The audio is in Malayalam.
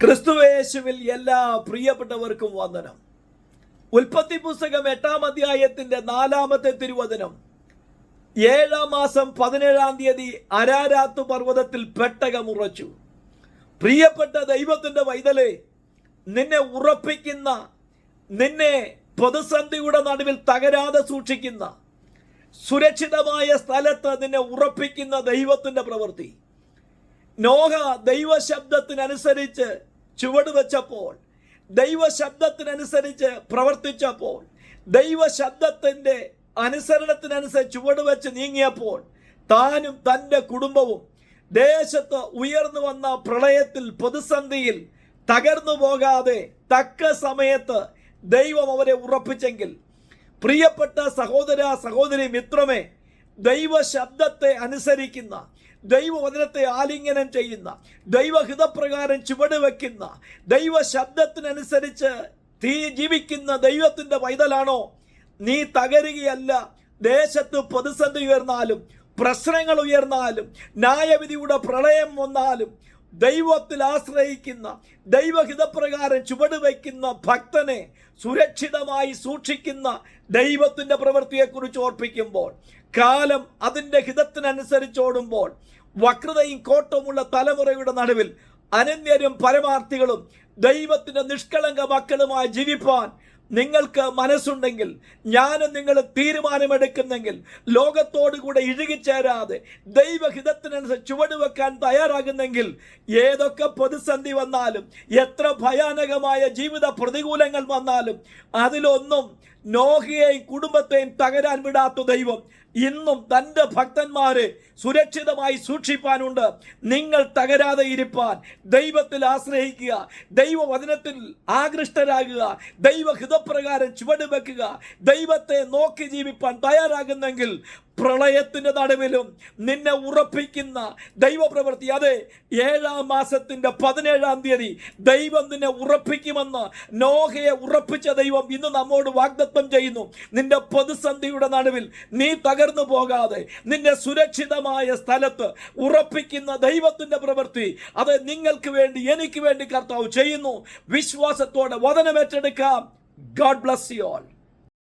ക്രിസ്തുവേശുവിൽ എല്ലാ പ്രിയപ്പെട്ടവർക്കും വന്ദനം. ഉൽപ്പത്തി പുസ്തകം എട്ടാം അധ്യായത്തിന്റെ നാലാമത്തെ തിരുവചനം. ഏഴാം മാസം പതിനേഴാം തീയതി അരാരാത്ത് പർവതത്തിൽ പെട്ടകമുറച്ചു പ്രിയപ്പെട്ട ദൈവത്തിന്റെ വൈതലെ നിന്നെ ഉറപ്പിക്കുന്ന നിന്നെ പ്രതിസന്ധിയുടെ നടുവിൽ തകരാതെ സൂക്ഷിക്കുന്ന സുരക്ഷിതമായ സ്ഥലത്ത് നിന്നെ ഉറപ്പിക്കുന്ന ദൈവത്തിന്റെ പ്രവൃത്തി. നോഹ ദൈവശബ്ദത്തിനനുസരിച്ച് ചുവട് വെച്ചപ്പോൾ ദൈവശബ്ദത്തിനനുസരിച്ച് പ്രവർത്തിച്ചപ്പോൾ ദൈവശബ്ദത്തിന്റെ അനുസരണത്തിനനുസരിച്ച് ചുവട് വെച്ച് നീങ്ങിയപ്പോൾ താനും തന്റെ കുടുംബവും ദേശത്ത് ഉയർന്നു വന്ന പ്രളയത്തിൽ പ്രതിസന്ധിയിൽ തകർന്നു പോകാതെ തക്ക സമയത്ത് ദൈവം അവരെ ഉറപ്പിച്ചെങ്കിൽ പ്രിയപ്പെട്ട സഹോദര സഹോദരി മിത്രമേ ദൈവശബ്ദത്തെ അനുസരിക്കുന്ന ദൈവവചനത്തെ ആലിംഗനം ചെയ്യുന്ന ദൈവഹിതപ്രകാരം ചുവട് വയ്ക്കുന്ന ദൈവ ശബ്ദത്തിനനുസരിച്ച് തീ ജീവിക്കുന്ന ദൈവത്തിന്റെ പൈതലാണോ? നീ തകരുകയല്ല ദേശത്ത് പ്രതിസന്ധി ഉയർന്നാലും പ്രശ്നങ്ങൾ ഉയർന്നാലും ന്യായവിധിയുടെ പ്രളയം വന്നാലും ദൈവത്തിൽ ആശ്രയിക്കുന്ന ദൈവഹിതപ്രകാരം ചുവട് വയ്ക്കുന്ന ഭക്തനെ സുരക്ഷിതമായി സൂക്ഷിക്കുന്ന ദൈവത്തിന്റെ പ്രവൃത്തിയെക്കുറിച്ച് ഓർപ്പിക്കുമ്പോൾ കാലം അതിന്റെ ഹിതത്തിനനുസരിച്ചോടുമ്പോൾ വക്രതയും കോട്ടമുള്ള തലമുറയുടെ നടുവിൽ അനന്യരും പരമാർത്ഥികളും ദൈവത്തിന്റെ നിഷ്കളങ്ക മക്കളുമായി ജീവിപ്പാൻ നിങ്ങൾക്ക് മനസ്സുണ്ടെങ്കിൽ ഞാനും നിങ്ങൾ തീരുമാനമെടുക്കുന്നെങ്കിൽ ലോകത്തോടു കൂടെ ഇഴുകിച്ചേരാതെ ദൈവഹിതത്തിനനുസരിച്ച് ചുവട് വെക്കാൻ തയ്യാറാകുന്നെങ്കിൽ ഏതൊക്കെ പ്രതിസന്ധി വന്നാലും എത്ര ഭയാനകമായ ജീവിത പ്രതികൂലങ്ങൾ വന്നാലും അതിലൊന്നും നോഹിയെയും കുടുംബത്തെയും തകരാൻ വിടാത്ത ദൈവം ഇന്നും തന്റെ ഭക്തന്മാരെ സുരക്ഷിതമായി സൂക്ഷിപ്പാനുണ്ട്. നിങ്ങൾ തകരാതെ ഇരിപ്പാൻ ദൈവത്തിൽ ആശ്രയിക്കുക ദൈവവചനത്തിൽ ആകൃഷ്ടരാകുക ദൈവഹിതപ്രകാരം ചുവട് വെക്കുക ദൈവത്തെ നോക്കി ജീവിപ്പാൻ തയ്യാറാകുന്നെങ്കിൽ പ്രളയത്തിന്റെ നടുവിലും നിന്നെ ഉറപ്പിക്കുന്ന ദൈവപ്രവൃത്തി. അതെ ഏഴാം മാസത്തിന്റെ പതിനേഴാം തീയതി ദൈവം നിന്നെ ഉറപ്പിക്കുമെന്ന് നോഹയെ ഉറപ്പിച്ച ദൈവം ഇന്ന് നമ്മോട് വാഗ്ദത്വം ചെയ്യുന്നു. നിന്റെ പ്രതിസന്ധിയുടെ നടുവിൽ നീ തകർന്നു പോകാതെ നിന്നെ സുരക്ഷിതമായ സ്ഥലത്ത് ഉറപ്പിക്കുന്ന ദൈവത്തിന്റെ പ്രവൃത്തി. അത് നിങ്ങൾക്ക് വേണ്ടി എനിക്ക് വേണ്ടി കർത്താവ് ചെയ്യുന്നു. വിശ്വാസത്തോടെ വചനമേറ്റെടുക്കാം ഗോഡ് ബ്ലസ് യു ഓൾ